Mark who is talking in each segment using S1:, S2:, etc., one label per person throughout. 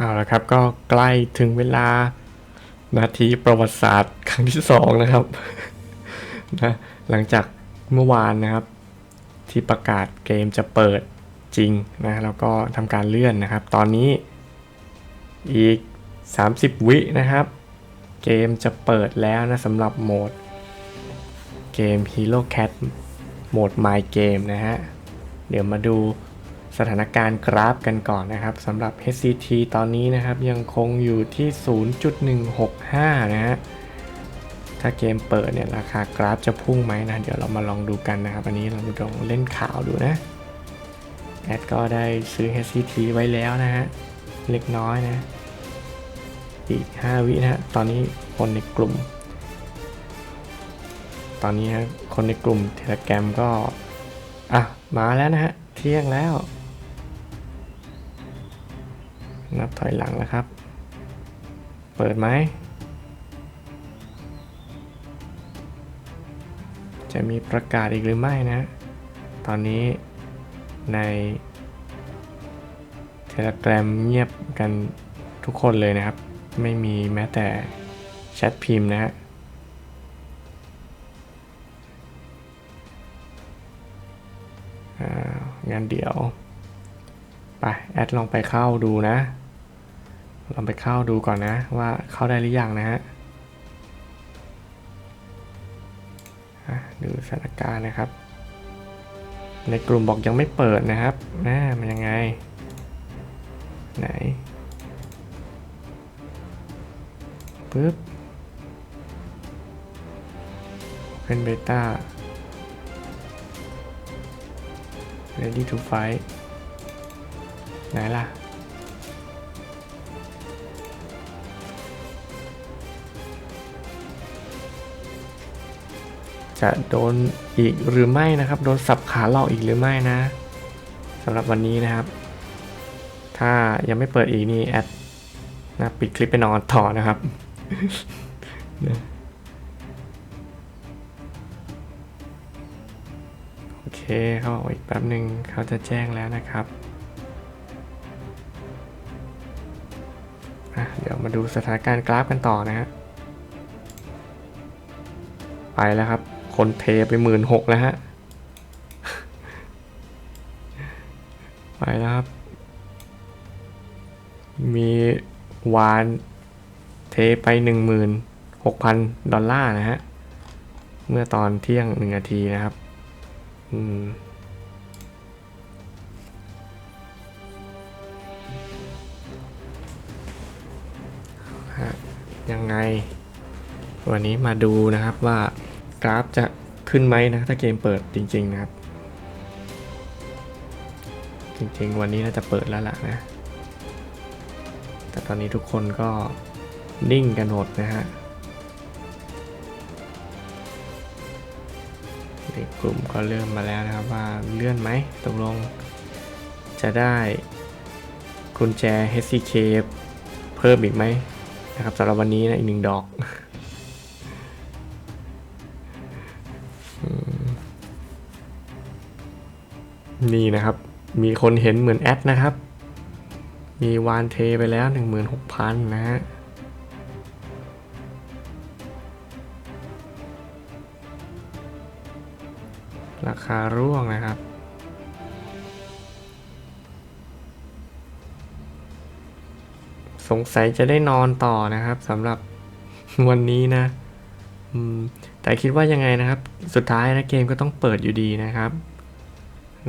S1: เอาละครับก็ใกล้ถึงเวลานาทีประวัติศาสตร์ครั้งที่สองนะครับนะหลังจากเมื่อวานนะครับ ที่ประกาศเกมจะเปิดจริงนะแล้วก็ทำการเลื่อนนะครับ ตอนนี้อีก 30 วินะครับ เกมจะเปิดแล้วนะสำหรับโหมด เกม Hero Cat โหมด My Game นะฮะ เดี๋ยวมาดู สถานการณ์กราฟกันก่อนนะครับสำหรับ HCT ตอนนี้นะครับยังคงอยู่ที่ 0.165 นะฮะ ถ้าเกมเปิดเนี่ยราคากราฟจะพุ่งไหมนะ เดี๋ยวเรามาลองดูกันนะครับ อันนี้เราลองเล่นข่าวดูนะ แอดก็ได้ซื้อ HCT ไว้แล้วนะฮะ เล็กน้อยนะ อีก 5 วินะฮะ ตอนนี้คนในกลุ่ม ตอนนี้ฮะคนในกลุ่มเทเลแกรมก็ อะ มาแล้วนะฮะ เที่ยงแล้ว นับถอยหลังแล้วครับ เปิดไหม จะมีประกาศอีกหรือไม่นะ ตอนนี้ในเทเลแกรมเงียบกันทุกคนเลยนะครับ ไม่มีแม้แต่แชทพิมพ์นะฮะอ่านเดี๋ยว ไป แอดลองไปเข้าดูนะ ลองไปเข้าดูก่อนนะว่าเข้าได้หรือยังนะฮะอะดูสถานการณ์นะครับ ในกลุ่มบอกยังไม่เปิดนะครับน่ามันยังไง ไหนปึ๊บเป็นเบต้า ready to fight ไหนล่ะ จะโดนอีกหรือไม่นะครับ โดนสับขาหลอกอีกหรือไม่นะสำหรับวันนี้นะครับ ถ้ายังไม่เปิดอีกนี่แอดนะปิดคลิปไปนอนต่อนะครับ โอเคเขาบอกอีกแป๊บหนึ่งเขาจะแจ้งแล้วนะครับเดี๋ยวมาดูสถานการณ์กราฟกันต่อนะฮะ ไปแล้วครับ คนเทไปหมื่นหกแล้วฮะ ไปแล้วครับ มีวานเทไปหนึ่งหมื่นหกพันดอลลาร์นะฮะ เมื่อตอนเที่ยงหนึ่งนาทีนะครับ อืมฮะยังไง วันนี้มาดูนะครับว่า กราฟจะขึ้นไหมนะ ถ้าเกมเปิดจริง ๆ นะครับ จริง ๆ วันนี้น่าจะเปิดแล้วล่ะนะ แต่ตอนนี้ทุกคนก็นิ่งกันหมดนะฮะในกลุ่มก็เริ่มมาแล้วนะครับว่าเลื่อนไหมตกลง จะได้กุญแจ HCK เพิ่มอีกไหมนะครับสำหรับวันนี้นะอีกหนึ่งดอก นี่นะครับ มีคนเห็นเหมือนแอดนะครับ มีวานเทไปแล้ว 16,000 นะฮะราคาร่วงนะครับ สงสัยจะได้นอนต่อนะครับสำหรับวันนี้นะแต่คิดว่ายังไงนะครับ สุดท้ายนะเกมก็ต้องเปิดอยู่ดีนะครับ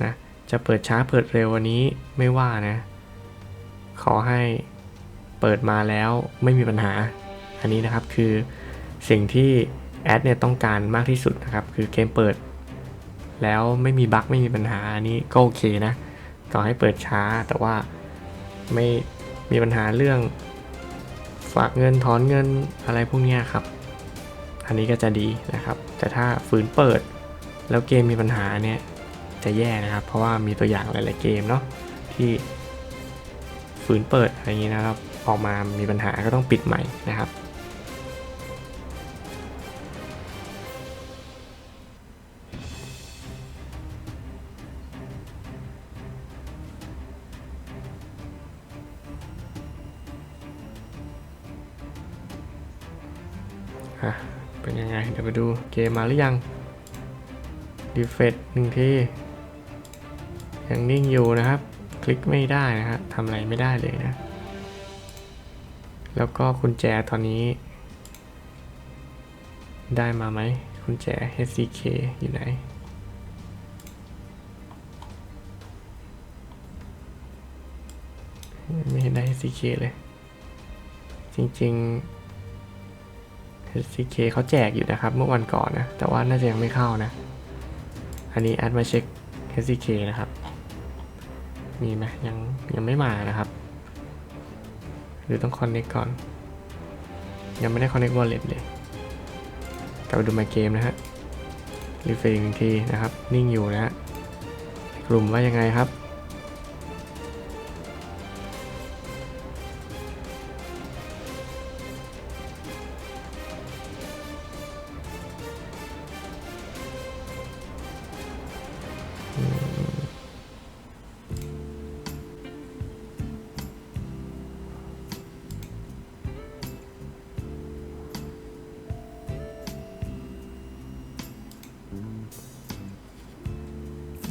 S1: นะ จะเปิดช้าเปิดเร็ววันนี้ไม่ว่านะ ขอให้เปิดมาแล้วไม่มีปัญหา อันนี้นะครับคือสิ่งที่แอดเนี่ยต้องการมากที่สุดนะครับ คือเกมเปิด แล้วไม่มีบั๊กไม่มีปัญหาอันนี้ก็โอเคนะต่อให้เปิดช้าแต่ว่าไม่มีปัญหาเรื่องฝากเงินถอนเงินอะไรพวกนี้ครับ อันนี้ก็จะดีนะครับ แต่ถ้าฝืนเปิดแล้วเกมมีปัญหาเนี่ย จะแย่นะครับ เพราะว่ามีตัวอย่างหลาย ๆ เกมเนาะที่ฝืนเปิดอะไรอย่างนี้นะครับ ออกมามีปัญหาก็ต้องปิดใหม่นะครับเป็นยังไง เดี๋ยวไปดูเกมมาหรือยัง ดีเฟตหนึ่งที ยังนิ่งอยู่นะครับ คลิกไม่ได้นะฮะทำอะไรไม่ได้เลยนะ แล้วก็กุญแจตอนนี้ ได้มาไหมกุญแจ HCK อยู่ไหนไม่เห็นได้ HCK เลย จริง ๆ HCK เขาแจกอยู่นะครับ เมื่อวันก่อนนะ แต่ว่าน่าจะยังไม่เข้านะ อันนี้แอดมาเช็ค HCK นะครับ มีไหมยังยังไม่มานะครับ หรือต้องคอนเนคก่อน ยังไม่ได้ connect wallet เลยกลับไปดูมาเกมนะฮะรีเฟรชหนึ่งทีนะครับ นิ่งอยู่นะฮะกลุ่มว่ายังไงครับ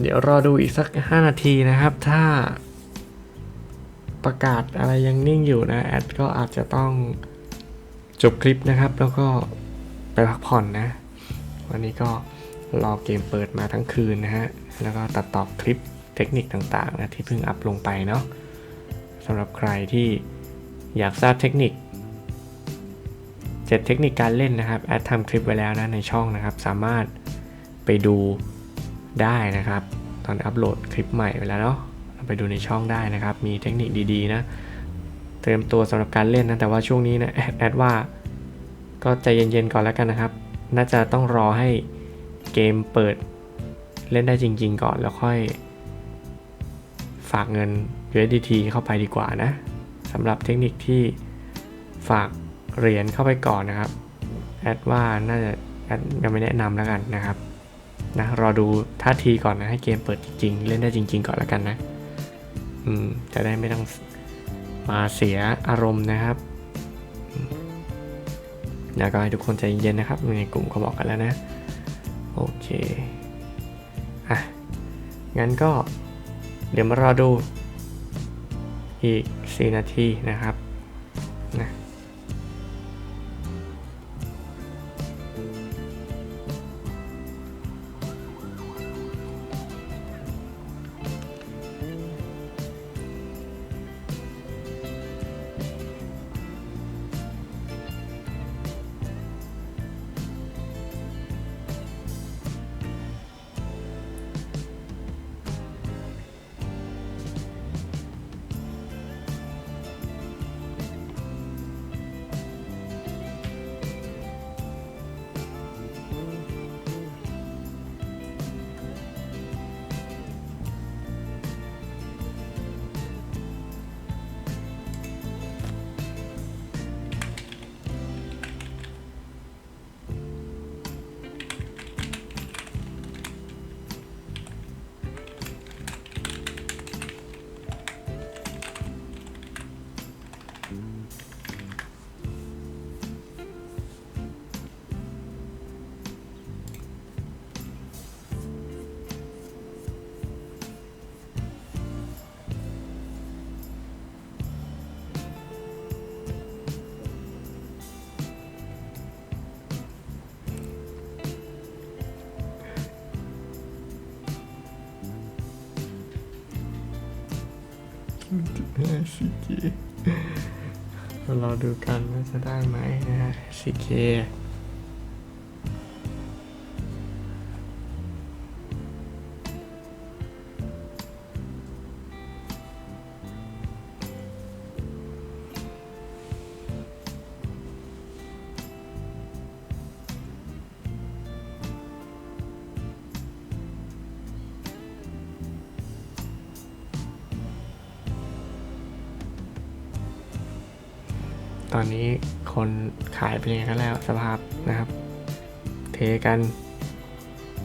S1: เดี๋ยวรอดูอีกสัก 5 นาทีนะครับ ถ้าประกาศอะไรยังนิ่งอยู่นะ แอดก็อาจจะต้องจบคลิปนะครับ แล้วก็ไปพักผ่อนนะ วันนี้ก็รอเกมเปิดมาทั้งคืนนะฮะ แล้วก็ตัดต่อคลิปเทคนิคต่างๆนะที่เพิ่งอัพลงไปเนาะสำหรับใครที่อยากทราบเทคนิคเจ็ดเทคนิคการเล่นนะครับ แอดทำคลิปไว้แล้วนะในช่องนะครับ สามารถไปดู ได้นะครับ ตอนอัปโหลดคลิปใหม่ไปแล้วเนาะไปดูในช่องได้นะครับ มีเทคนิคดีๆนะ เตรียมตัวสำหรับการเล่นนะ แต่ว่าช่วงนี้นะแอดแอดว่า ก็ใจเย็นๆก่อนแล้วกันนะครับ น่าจะต้องรอให้เกมเปิดเล่นได้จริง ๆ ก่อนแล้วค่อย ฝากเงิน USDT เข้าไปดีกว่านะสำหรับเทคนิคที่ฝากเหรียญเข้าไปก่อนนะครับแอดว่าน่าจะแอดยังไม่แนะนำแล้วกันนะครับนะรอดูาทีก่อนนะ ให้เกมเปิดจริงๆเล่นได้จริง ๆ ก่อนแล้วกันนะ อืม จะได้ไม่ต้องมาเสียอารมณ์นะครับอืมแล้วก็ให้ทุกคนใจเย็นๆนะครับในกลุ่มเขาบอกกันแล้วนะ โอเค อะ งั้นก็เดี๋ยวมารอดูอีก 4 นาทีนะครับ CK เราดูกันว่าจะได้ไหมนะฮะ CK ตอนนี้คนขายเป็นยังไงกันแล้วสภาพนะครับ เทกัน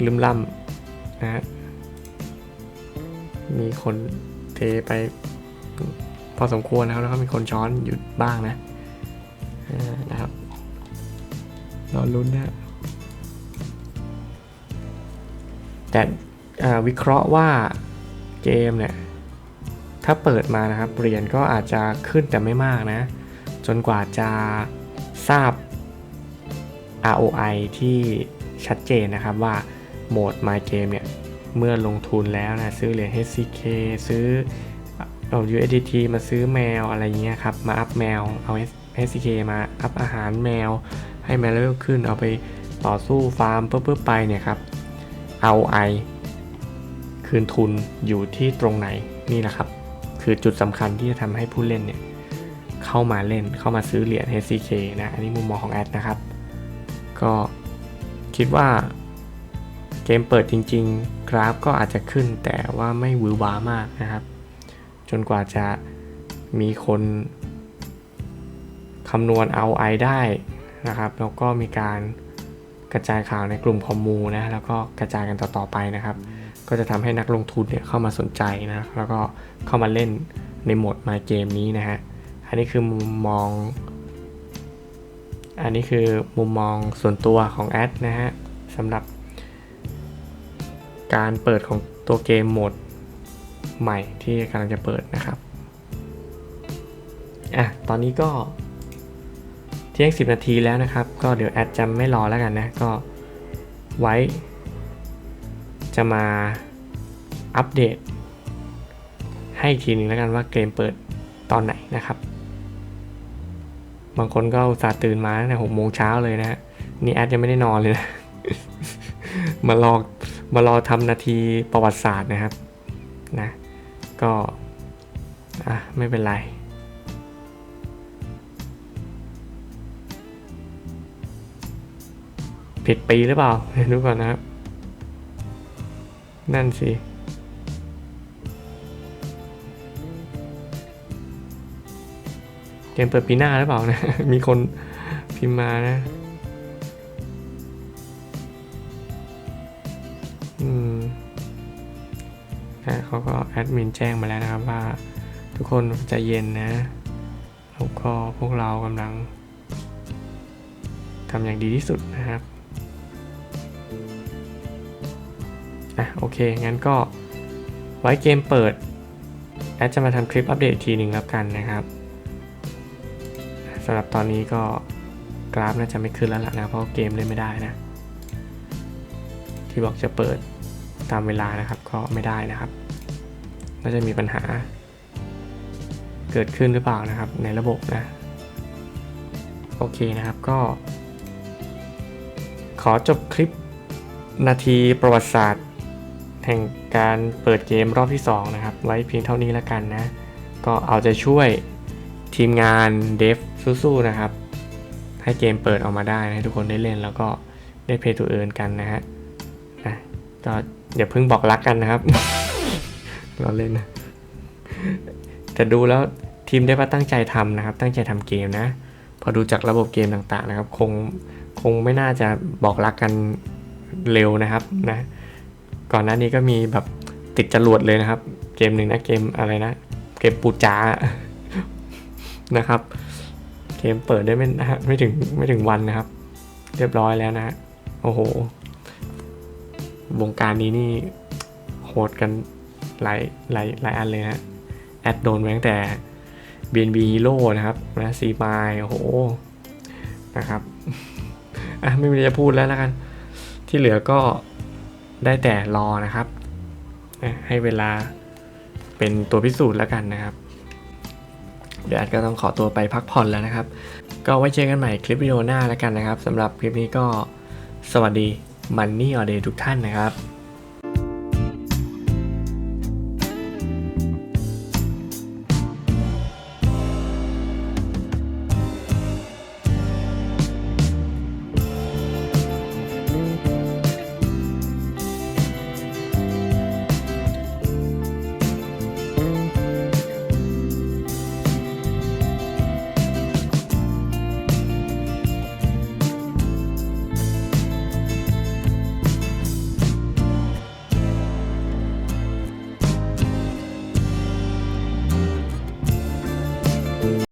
S1: ลืมล่ำนะฮะมีคนเทไปพอสมควรนะครับแล้วก็มีคนช้อนหยุดบ้างนะนะครับรอลุ้นนะแต่วิเคราะห์ว่าเกมเนี่ยถ้าเปิดมานะครับเหรียญก็อาจจะขึ้นแต่ไม่มากนะ จนกว่าจะทราบ ROI ที่ชัดเจนนะครับว่าโหมด My Game เนี่ย เมื่อลงทุนแล้วนะ ซื้อเหรียญ HCK ซื้อเอา USDT มาซื้อแมวอะไรเงี้ยครับ มาอัพแมว เอา HCK มาอัพอาหารแมว ให้แมวเลเวลขึ้นเอาไปต่อสู้ฟาร์มปุ๊บๆไปเนี่ยครับ ROI คืนทุนอยู่ที่ตรงไหนนี่แหละครับ คือจุดสำคัญที่จะทำให้ผู้เล่นเนี่ย เข้ามาเล่นเข้ามาซื้อเหรียญ HCK นะ อันนี้มุมมองของแอดนะครับ ก็คิดว่าเกมเปิดจริง ๆ กราฟก็อาจจะขึ้นแต่ว่าไม่วือหวามากนะครับ จนกว่าจะมีคนคำนวณเอาไอได้นะครับ แล้วก็มีการกระจายข่าวในกลุ่มคอมมูนะแล้วก็กระจายกันต่อ ๆ ไปนะครับ ก็จะทำให้นักลงทุนเนี่ยเข้ามาสนใจนะแล้วก็เข้ามาเล่นในโหมดมาเกมนี้นะฮะ อันนี้คือมุมมอง อันนี้คือมุมมองส่วนตัวของแอดนะฮะสำหรับการเปิดของตัวเกมโหมดใหม่ที่กำลังจะเปิดนะครับ อะ ตอนนี้ก็เที่ยง 10 นาทีแล้วนะครับ ก็เดี๋ยวแอดจะไม่รอแล้วกันนะ ก็ไว้ จะมาอัปเดต ให้อีกทีหนึงแล้วกันว่าเกมเปิดตอนไหนนะครับ บางคนก็สาตื่นมาตั้งแต่หกโมงเช้าเลยนะฮะนี่แอดยังไม่ได้นอนเลยนะมารอมารอทำนาทีประวัติศาสตร์นะครับนะก็อะไม่เป็นไรผิดปีหรือเปล่าดูก่อนนะครับ นั่นสิ เกมเปิดปีหน้าหรือเปล่านะ มีคนพิมพ์มานะอืมนะเขาก็แอดมินแจ้งมาแล้วนะครับว่าทุกคนใจเย็นนะแล้วก็พวกเรากำลังทำอย่างดีที่สุดนะครับอะโอเค งั้นก็ไว้เกมเปิดแอดจะมาทำคลิปอัปเดตอีกทีหนึ่งแล้วกันนะครับ สำหรับตอนนี้ก็กราฟน่าจะไม่ขึ้นแล้วล่ะนะเพราะเกมเล่นไม่ได้นะ ที่บอกจะเปิดตามเวลานะครับก็ไม่ได้นะครับน่าจะมีปัญหา เกิดขึ้นหรือเปล่านะครับ ในระบบนะ โอเคนะครับก็ ขอจบคลิปนาทีประวัติศาสตร์ แห่งการเปิดเกมรอบที่ 2 นะครับ ไว้เพียงเท่านี้แล้วกันนะ ก็เอาใจะช่วยทีมงานเดฟ สู้ๆนะครับ ให้เกมเปิดออกมาได้ให้ทุกคนได้เล่นแล้วก็ได้เพย์ทูเอิร์นกันนะฮะนะก็อย่าเพิ่งบอกรักกันนะครับ เราเล่นนะแต่ดูแล้วทีมได้ว่าตั้งใจทำนะครับ ตั้งใจทำเกมนะ พอดูจากระบบเกมต่างๆนะครับ คงคงไม่น่าจะบอกรักกันเร็วนะครับนะ ก่อนหน้านี้ก็มีแบบติดจรวดเลยนะครับ เกมหนึ่งนะเกมอะไรนะ เกมปูจานะครับ กมเปิดได้ไม่นะฮะไม่ถึงไม่ถึงวันนะครับ เรียบร้อยแล้วนะฮะโอ้โห วงการนี้นี่โหดกันหลายหลายหลายอันเลยนะแอดโดนมาตั้งแต่ BNB Hero นะครับนะซีมายโอ้โหนะครับอะไม่มีอะไรจะพูดแล้วแล้วกัน ที่เหลือก็ได้แต่รอนะครับ ให้เวลาเป็นตัวพิสูจน์แล้วกันนะครับ เดี๋ยวแอดก็ต้องขอตัวไปพักผ่อนแล้วนะครับ ก็ไว้เจอกันใหม่คลิปวิดีโอหน้าแล้วกันนะครับสำหรับคลิปนี้ก็สวัสดีมันนี่ออเดย์ทุกท่านนะครับ